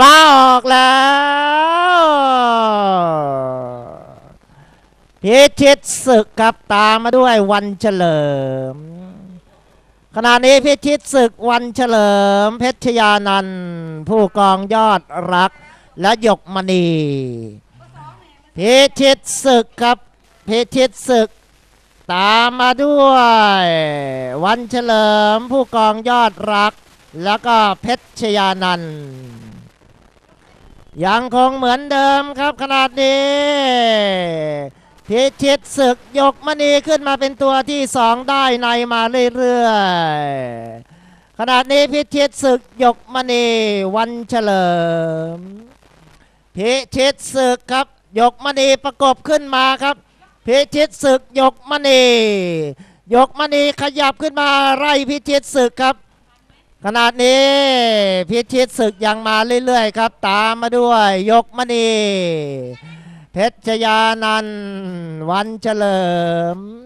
มาออกแล้วพิชิตศึกครับตามมาด้วยวันเฉลิม ขณะนี้พิชิตศึกวันเฉลิม เพชรชยานันผู้กองยอดรักและหยกมณีพิชิตศึกครับพิชิตศึก ตามมาด้วย วันเฉลิมผู้กองยอดรัก แล้วก็เพชรชยานันท์ ยังคงเหมือนเดิมครับขนาดนี้พิชิตศึกยกมณีขึ้นมาเป็นตัวที่สองได้ในมาเรื่อยๆขนาดนี้พิชิตศึกยกมณีวันเฉลิมพิชิตศึกครับยกมณีประกบขึ้นมาครับพิชิตศึกยกมณียกมณีขยับขึ้นมาไล่พิชิตศึกครับ ขนาดนี้พิชิตศึกยังมาเรื่อยๆครับ ตามมาด้วยยกมณีเพชรชยานันวันเฉลิม